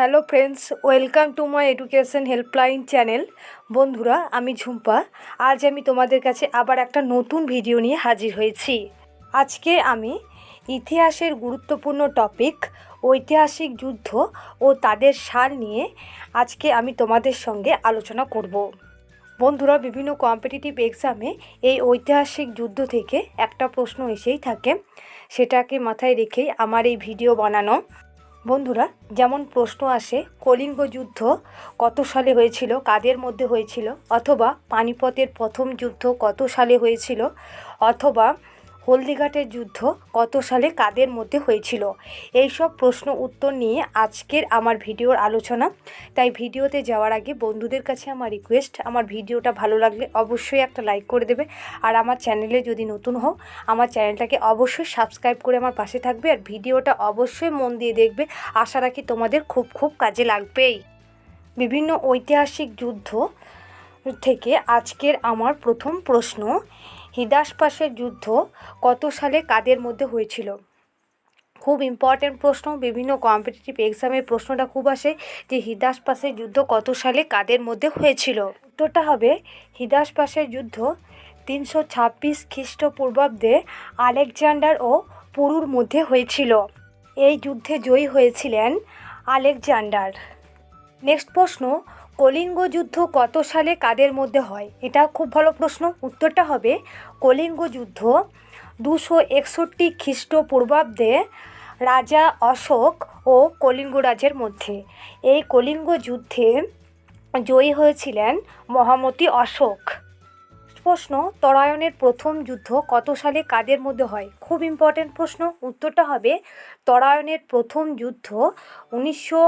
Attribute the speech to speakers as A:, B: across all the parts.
A: Hello friends, welcome to my education helpline channel. বন্ধুরা, আমি ঝুম্পা। আজ আমি তোমাদের কাছে আবার একটা নতুন ভিডিও নিয়ে হাজির হয়েছি। আজকে আমি ইতিহাসের গুরুত্বপূর্ণ টপিক, ঐতিহাসিক যুদ্ধ ও তাদের সাল নিয়ে আজকে আমি তোমাদের সঙ্গে আলোচনা করব। বন্ধুরা, বিভিন্ন কম্পিটিটিভ এক্সামে এই ঐতিহাসিক যুদ্ধ থেকে একটা প্রশ্ন এসেই থাকে। সেটাকে মাথায় রেখেই আমার এই ভিডিও বানানো। বন্ধুরা, যেমন প্রশ্ন আসে, কলিঙ্গ যুদ্ধ কত সালে হয়েছিল, কাদের মধ্যে হয়েছিল, অথবা পানিপথের প্রথম যুদ্ধ কত সালে হয়েছিল, অথবা হলদিঘাটের যুদ্ধ কত সালে কাদের মধ্যে হয়েছিল? এই সব প্রশ্ন উত্তর নিয়ে আজকের আমার ভিডিওর আলোচনা। তাই ভিডিওতে যাওয়ার আগে বন্ধুদের কাছে আমার রিকোয়েস্ট আমার ভিডিওটা ভালো লাগলে অবশ্যই একটা লাইক করে দেবে। আর আমার চ্যানেলে যদি নতুন হও, আমার চ্যানেলটাকে অবশ্যই সাবস্ক্রাইব করে আমার পাশে থাকবে আর ভিডিওটা অবশ্যই মন দিয়ে দেখবে। আশা রাখি তোমাদের খুব খুব কাজে লাগবেই। বিভিন্ন ঐতিহাসিক যুদ্ধ থেকে আজকের আমার প্রথম প্রশ্ন হিদাসপাসের যুদ্ধ কত সালে কাদের মধ্যে হয়েছিল? খুব ইম্পর্ট্যান্ট প্রশ্ন, বিভিন্ন কম্পিটিটিভ এক্সামের প্রশ্নটা খুব আসে যে হিদাসপাসের যুদ্ধ কত সালে কাদের মধ্যে হয়েছিল? উত্তরটা হবে, হিদাসপাসের যুদ্ধ তিনশো ছাব্বিশ খ্রিস্টপূর্বাব্দে আলেকজান্ডার ও পুরুর মধ্যে হয়েছিল। এই যুদ্ধে জয়ী হয়েছিলেন আলেকজান্ডার। নেক্সট প্রশ্ন কলিঙ্গ যুদ্ধ কত সালে কাদের মধ্যে হয়? এটা খুব ভালো প্রশ্ন। উত্তরটা হবে কলিঙ্গ যুদ্ধ দুশো একষট্টি খ্রিস্টপূর্বাব্দে রাজা অশোক ও কলিঙ্গ রাজের মধ্যে। এই কলিঙ্গ যুদ্ধে জয়ী হয়েছিলেন মহামতি অশোক। প্রশ্ন, তরায়ণের প্রথম যুদ্ধ কত সালে কাদের মধ্যে হয়? খুব ইম্পর্টেন্ট প্রশ্ন। উত্তরটা হবে তরায়ণের প্রথম যুদ্ধ উনিশশো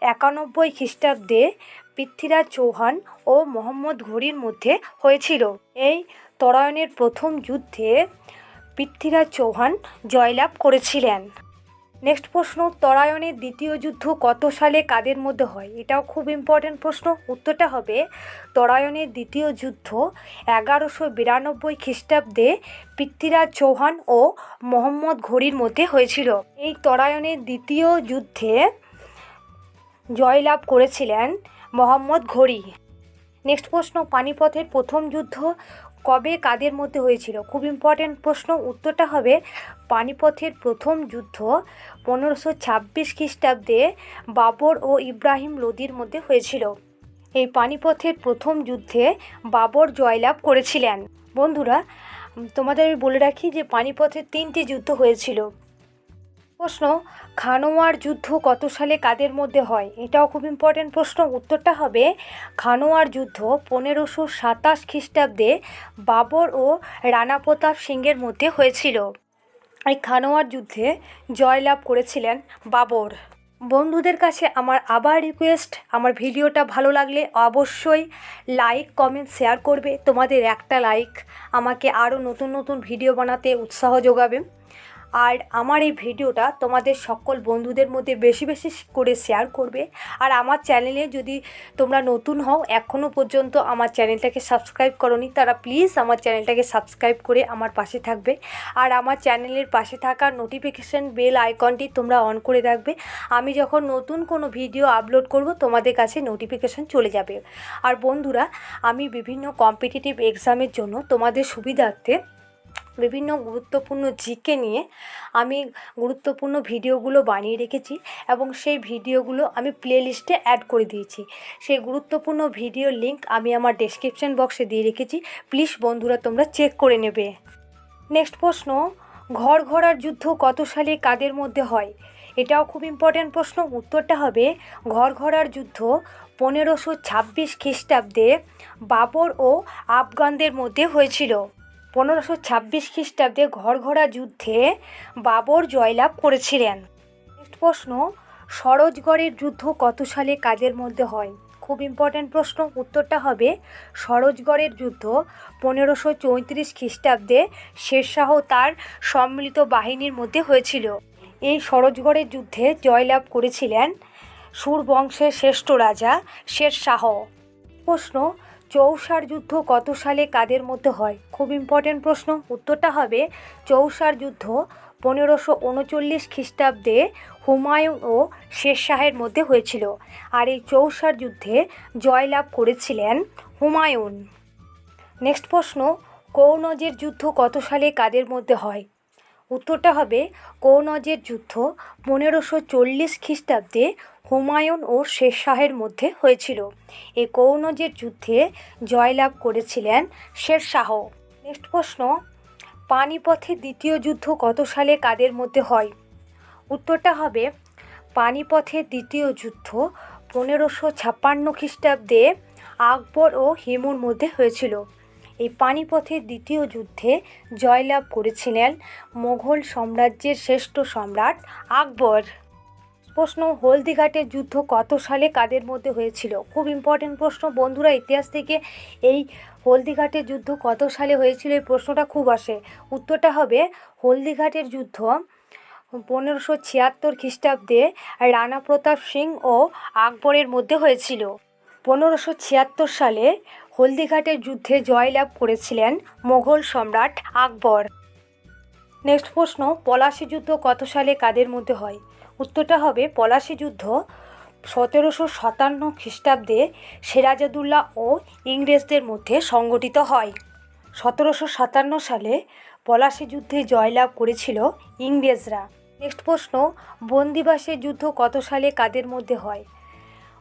A: একানব্বই খ্রিস্টাব্দে পৃথ্বীরাজ চৌহান ও মোহাম্মদ ঘুরির মধ্যে হয়েছিল। এই তরায়ণের প্রথম যুদ্ধে পৃথ্বীরাজ চৌহান জয়লাভ করেছিলেন। নেক্সট প্রশ্ন তরায়ণের দ্বিতীয় যুদ্ধ কত সালে কাদের মধ্যে হয়? এটাও খুব ইম্পর্টেন্ট প্রশ্ন। উত্তরটা হবে তরায়ণের দ্বিতীয় যুদ্ধ এগারোশো বিরানব্বই খ্রিস্টাব্দে পৃথ্বীরাজ চৌহান ও মোহাম্মদ ঘড়ির মধ্যে হয়েছিল। এই তরায়ণের দ্বিতীয় যুদ্ধে জয়লাভ করেছিলেন মোহাম্মদ ঘড়ি। নেক্সট প্রশ্ন, পানিপথের প্রথম যুদ্ধ কবে কাদের মধ্যে হয়েছিল? খুব ইম্পর্ট্যান্ট প্রশ্ন, উত্তরটা হবে পানিপথের প্রথম যুদ্ধ পনেরোশো ছাব্বিশ খ্রিস্টাব্দে বাবর ও ইব্রাহিম লোদির মধ্যে হয়েছিল। এই পানিপথের প্রথম যুদ্ধে বাবর জয়লাভ করেছিলেন। বন্ধুরা, তোমাদের আমি বলে রাখি যে পানিপথের তিনটি যুদ্ধ হয়েছিল। প্রশ্ন খানোয়ার যুদ্ধ কত সালে কাদের মধ্যে হয়? এটাও খুব ইম্পর্টেন্ট প্রশ্ন। উত্তরটা হবে খানোয়ার যুদ্ধ পনেরোশো সাতাশ খ্রিস্টাব্দে বাবর ও রানা প্রতাপ সিংয়ের মধ্যে হয়েছিল। এই খানোয়ার যুদ্ধে জয়লাভ করেছিলেন বাবর। বন্ধুদের কাছে আমার আবার রিকোয়েস্ট আমার ভিডিওটা ভালো লাগলে অবশ্যই লাইক কমেন্ট শেয়ার করবে। তোমাদের একটা লাইক আমাকে আরও নতুন নতুন ভিডিও বানাতে উৎসাহ যোগাবে। আর আমার এই ভিডিওটা তোমাদের সকল বন্ধুদের মধ্যে বেশি বেশি করে শেয়ার করবে। আর আমার চ্যানেলে যদি তোমরা নতুন হও এখনও পর্যন্ত আমার চ্যানেলটাকে সাবস্ক্রাইব করনি, তারা প্লিজ আমার চ্যানেলটাকে সাবস্ক্রাইব করে আমার পাশে থাকবে। আর আমার চ্যানেলের পাশে থাকা নোটিফিকেশান বেল আইকনটি তোমরা অন করে রাখবে। আমি যখন নতুন কোনো ভিডিও আপলোড করব, তোমাদের কাছে নোটিফিকেশান চলে যাবে। আর বন্ধুরা, আমি বিভিন্ন কম্পিটিটিভ এক্সামের জন্য তোমাদের সুবিধার্থে বিভিন্ন গুরুত্বপূর্ণ জিকে নিয়ে আমি গুরুত্বপূর্ণ ভিডিওগুলো বানিয়ে রেখেছি এবং সেই ভিডিওগুলো আমি প্লেলিস্টে অ্যাড করে দিয়েছি। সেই গুরুত্বপূর্ণ ভিডিও লিঙ্ক আমি আমার ডেসক্রিপশন বক্সে দিয়ে রেখেছি। প্লিজ বন্ধুরা, তোমরা চেক করে নেবে। নেক্সট প্রশ্ন, ঘর ঘোরার যুদ্ধ কত সালে কাদের মধ্যে হয়? এটাও খুব ইম্পর্ট্যান্ট প্রশ্ন। উত্তরটা হবে, ঘর ঘরার যুদ্ধ পনেরোশো ছাব্বিশ খ্রিস্টাব্দে বাবর ও আফগানদের মধ্যে হয়েছিল। পনেরোশো ছাব্বিশ খ্রিস্টাব্দে ঘরঘরা যুদ্ধে বাবর জয়লাভ করেছিলেন। নেক্সট প্রশ্ন, সরোজগড়ের যুদ্ধ কত সালে কাদের মধ্যে হয়? খুব ইম্পর্ট্যান্ট প্রশ্ন, উত্তরটা হবে সরোজগড়ের যুদ্ধ পনেরোশো চৌত্রিশ খ্রিস্টাব্দে শেরশাহ তার সম্মিলিত বাহিনীর মধ্যে হয়েছিল। এই সরোজগড়ের যুদ্ধে জয়লাভ করেছিলেন সুর বংশের শ্রেষ্ঠ রাজা শেরশাহ। প্রশ্ন চৌসার যুদ্ধ কত সালে কাদের মধ্যে হয়? খুব ইম্পর্টেন্ট প্রশ্ন। উত্তরটা হবে চৌসার যুদ্ধ পনেরোশো উনচল্লিশ খ্রিস্টাব্দে হুমায়ুন ও শেরশাহের মধ্যে হয়েছিল আর এই চৌসার যুদ্ধে জয়লাভ করেছিলেন হুমায়ুন। নেক্সট প্রশ্ন, কৌনজের যুদ্ধ কত সালে কাদের মধ্যে হয়? উত্তরটা হবে কৌনজের যুদ্ধ পনেরোশো চল্লিশ খ্রিস্টাব্দে হুমায়ুন ও শেরশাহের মধ্যে হয়েছিল। এই কৌনজের যুদ্ধে জয়লাভ করেছিলেন শেরশাহ নেক্সট প্রশ্ন পানিপথের দ্বিতীয় যুদ্ধ কত সালে কাদের মধ্যে হয়? উত্তরটা হবে পানিপথের দ্বিতীয় যুদ্ধ পনেরোশো ছাপ্পান্ন খ্রিস্টাব্দে আকবর ও হিমুর মধ্যে হয়েছিল। এই পানিপথের দ্বিতীয় যুদ্ধে জয়লাভ করেছিলেন মোঘল সাম্রাজ্যের শ্রেষ্ঠ সম্রাট আকবর। প্রশ্ন, হলদিঘাটের যুদ্ধ কত সালে কাদের মধ্যে হয়েছিল? খুব ইম্পর্টেন্ট প্রশ্ন। বন্ধুরা, ইতিহাস থেকে এই হলদিঘাটের যুদ্ধ কত সালে হয়েছিল এই প্রশ্নটা খুব আসে। উত্তরটা হবে, হলদিঘাটের যুদ্ধ পনেরোশো ছিয়াত্তর খ্রিস্টাব্দে রানা প্রতাপ সিং ও আকবরের মধ্যে হয়েছিল। পনেরোশো ছিয়াত্তর সালে হলদিঘাটের যুদ্ধে জয়লাভ করেছিলেন মোঘল সম্রাট আকবর। নেক্সট প্রশ্ন, পলাশি যুদ্ধ কত সালে কাদের মধ্যে হয়? উত্তরটা হবে পলাশি যুদ্ধ সতেরোশো সাতান্ন খ্রিস্টাব্দে সেরাজাদুল্লাহ ও ইংরেজদের মধ্যে সংগঠিত হয়। সতেরোশো সাতান্ন সালে পলাশি যুদ্ধে জয়লাভ করেছিল ইংরেজরা। নেক্সট প্রশ্ন বন্দিবাসের যুদ্ধ কত সালে কাদের মধ্যে হয়?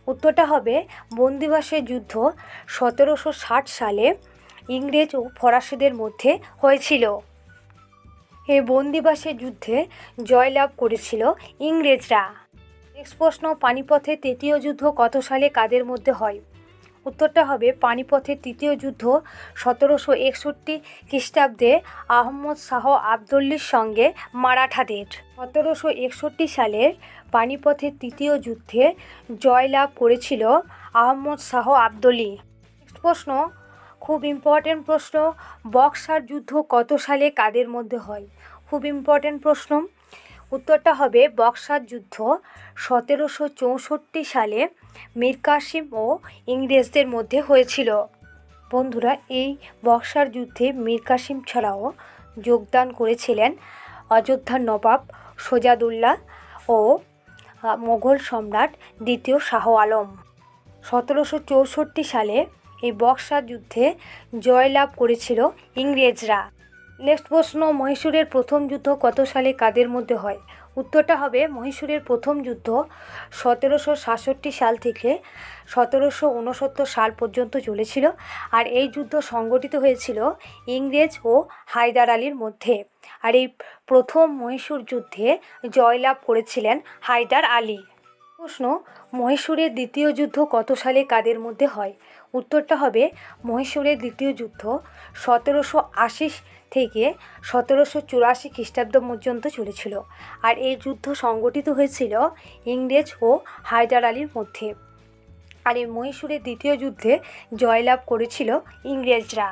A: উত্তরটা হবে বন্দিবাসের যুদ্ধ সতেরোশো ষাট সালে ইংরেজ ও ফরাসিদের মধ্যে হয়েছিল। এই বন্দিবাসের যুদ্ধে জয়লাভ করেছিল ইংরেজরা। নেক্সট প্রশ্ন পানিপথের তৃতীয় যুদ্ধ কত সালে কাদের মধ্যে হয়? উত্তরটা হবে পানিপথের তৃতীয় যুদ্ধ সতেরোশো একষট্টি খ্রিস্টাব্দে আহমদ শাহ আবদুল্লির সঙ্গে মারাঠাদের। সতেরোশো একষট্টি সালের পানিপথের তৃতীয় যুদ্ধে জয়লাভ করেছিল আহমদ শাহ আবদুল্লি। নেক্সট প্রশ্ন খুব ইম্পর্টেন্ট প্রশ্ন, বক্সার যুদ্ধ কত সালে কাদের মধ্যে হয়? খুব ইম্পর্টেন্ট প্রশ্ন। উত্তরটা হবে বক্সার যুদ্ধ সতেরোশো চৌষট্টি সালে মীর কাসিম ও ইংরেজদের মধ্যে হয়েছিল। বন্ধুরা, এই বক্সার যুদ্ধে মীর কাসিম ছাড়াও যোগদান করেছিলেন অযোধ্যার নবাব সোজাদুল্লাহ ও মোগল সম্রাট দ্বিতীয় শাহ আলম। সতেরোশো চৌষট্টি সালে এই বক্সার যুদ্ধে জয়লাভ করেছিল ইংরেজরা। নেক্সট প্রশ্ন, মহীশূরের প্রথম যুদ্ধ কত সালে কাদের মধ্যে হয়? উত্তরটা হবে মহীশূরের প্রথম যুদ্ধ সতেরোশো সাতষট্টি সাল থেকে সতেরোশো উনসত্তর সাল পর্যন্ত চলেছিল আর এই যুদ্ধ সংগঠিত হয়েছিল ইংরেজ ও হায়দার আলীর মধ্যে। আর এই প্রথম মহীশূর যুদ্ধে জয়লাভ করেছিলেন হায়দার আলী। প্রশ্ন, মহীশূরের দ্বিতীয় যুদ্ধ কত সালে কাদের মধ্যে হয়? উত্তরটা হবে মহীশূরের দ্বিতীয় যুদ্ধ সতেরোশো আশি থেকে সতেরোশো চুরাশি খ্রিস্টাব্দ পর্যন্ত চলেছিল। আর এই যুদ্ধ সংগঠিত হয়েছিল ইংরেজ ও হায়দার আলীর মধ্যে। আর এই মহীশূরের দ্বিতীয় যুদ্ধে জয়লাভ করেছিল ইংরেজরা।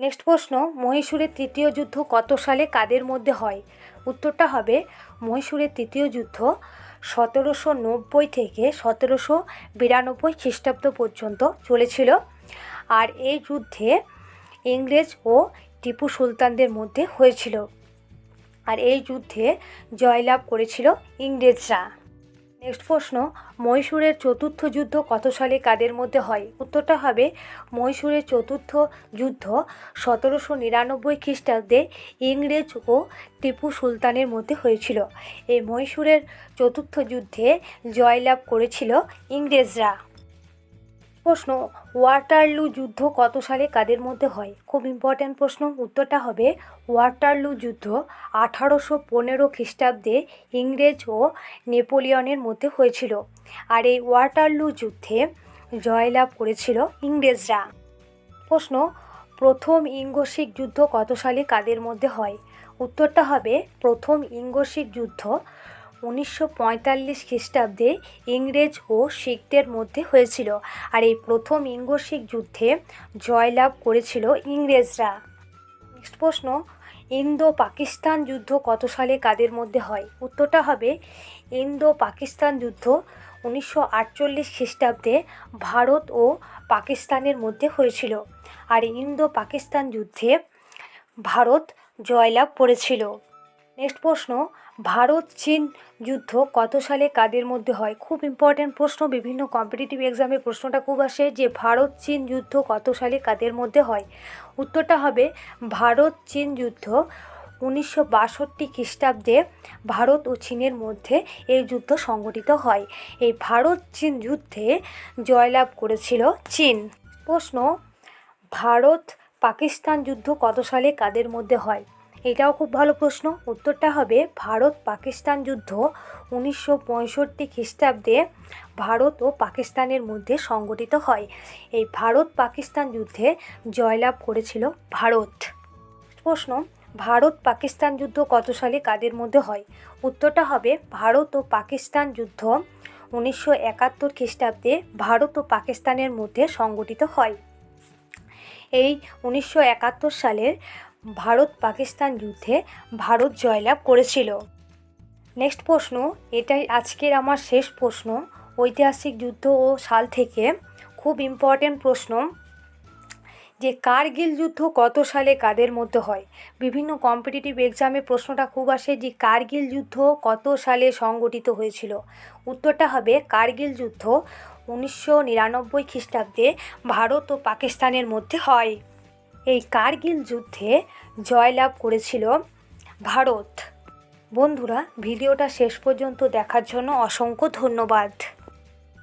A: নেক্সট প্রশ্ন, মহীশূরের তৃতীয় যুদ্ধ কত সালে কাদের মধ্যে হয়? উত্তরটা হবে মহীশূরের তৃতীয় যুদ্ধ সতেরোশো নব্বই থেকে সতেরোশো বিরানব্বই খ্রিস্টাব্দ পর্যন্ত চলেছিল। আর এই যুদ্ধে ইংরেজ ও টিপু সুলতানদের মধ্যে হয়েছিল। আর এই যুদ্ধে জয়লাভ করেছিল ইংরেজরা। নেক্সট প্রশ্ন, মহীশূরের চতুর্থ যুদ্ধ কত সালে কাদের মধ্যে হয়? উত্তরটা হবে, মহীশূরের চতুর্থ যুদ্ধ সতেরোশো নিরানব্বই খ্রিস্টাব্দে ইংরেজ ও টিপু সুলতানের মধ্যে হয়েছিল। এই মহীশূরের চতুর্থ যুদ্ধে জয়লাভ করেছিল ইংরেজরা। প্রশ্ন, ওয়াটারলু যুদ্ধ কত সালে কাদের মধ্যে হয়? খুব ইম্পর্ট্যান্ট প্রশ্ন। উত্তরটা হবে, ওয়াটারলু যুদ্ধ আঠারোশো পনেরো খ্রিস্টাব্দে ইংরেজ ও নেপোলিয়নের মধ্যে হয়েছিল আর এই ওয়াটারলু যুদ্ধে জয়লাভ করেছিল ইংরেজরা। প্রশ্ন, প্রথম ইঙ্গসিক যুদ্ধ কত সালে কাদের মধ্যে হয়? উত্তরটা হবে, প্রথম ইঙ্গসিক যুদ্ধ উনিশশো পঁয়তাল্লিশ খ্রিস্টাব্দে ইংরেজ ও শিখদের মধ্যে হয়েছিল আর এই প্রথম ইঙ্গো শিখ যুদ্ধে জয়লাভ করেছিল ইংরেজরা। নেক্সট প্রশ্ন ইন্দো পাকিস্তান যুদ্ধ কত সালে কাদের মধ্যে হয়? উত্তরটা হবে ইন্দো পাকিস্তান যুদ্ধ উনিশশো আটচল্লিশ খ্রিস্টাব্দে ভারত ও পাকিস্তানের মধ্যে হয়েছিল আর ইন্দো পাকিস্তান যুদ্ধে ভারত জয়লাভ করেছিল। নেক্সট প্রশ্ন, ভারত চীন যুদ্ধ কত সালে কাদের মধ্যে হয়? খুব ইম্পর্ট্যান্ট প্রশ্ন, বিভিন্ন কম্পিটিটিভ এক্সামে প্রশ্নটা খুব আসে যে ভারত চীন যুদ্ধ কত সালে কাদের মধ্যে হয়? উত্তরটা হবে, ভারত চীন যুদ্ধ উনিশশো বাষট্টি খ্রিস্টাব্দে ভারত ও চীনের মধ্যে এই যুদ্ধ সংগঠিত হয়। এই ভারত চীন যুদ্ধে জয়লাভ করেছিল চীন। প্রশ্ন ভারত পাকিস্তান যুদ্ধ কত সালে কাদের মধ্যে হয়? এটাও খুব ভালো প্রশ্ন। উত্তরটা হবে ভারত পাকিস্তান যুদ্ধ উনিশশো পঁয়ষট্টি খ্রিস্টাব্দে ভারত ও পাকিস্তানের মধ্যে সংগঠিত হয়। এই ভারত পাকিস্তান যুদ্ধে জয়লাভ করেছিল ভারত। প্রশ্ন, ভারত পাকিস্তান যুদ্ধ কত সালে কাদের মধ্যে হয়? উত্তরটা হবে ভারত ও পাকিস্তান যুদ্ধ উনিশশো একাত্তর খ্রিস্টাব্দে ভারত ও পাকিস্তানের মধ্যে সংগঠিত হয়। এই উনিশশো একাত্তর সালের ভারত পাকিস্তান যুদ্ধে ভারত জয়লাভ করেছিল। নেক্সট প্রশ্ন, এটাই আজকের আমার শেষ প্রশ্ন। ঐতিহাসিক যুদ্ধ ও সাল থেকে খুব ইম্পর্ট্যান্ট প্রশ্ন, যে কার্গিল যুদ্ধ কত সালে কাদের মধ্যে হয়? বিভিন্ন কম্পিটিটিভ এক্সামে প্রশ্নটা খুব আসে যে কার্গিল যুদ্ধ কত সালে সংগঠিত হয়েছিল? উত্তরটা হবে কার্গিল যুদ্ধ উনিশশো নিরানব্বই খ্রিস্টাব্দে ভারত ও পাকিস্তানের মধ্যে হয়। এই কার্গিল যুদ্ধে জয়লাভ করেছিল ভারত। বন্ধুরা ভিডিওটা শেষ পর্যন্ত দেখার জন্য অসংখ্য ধন্যবাদ।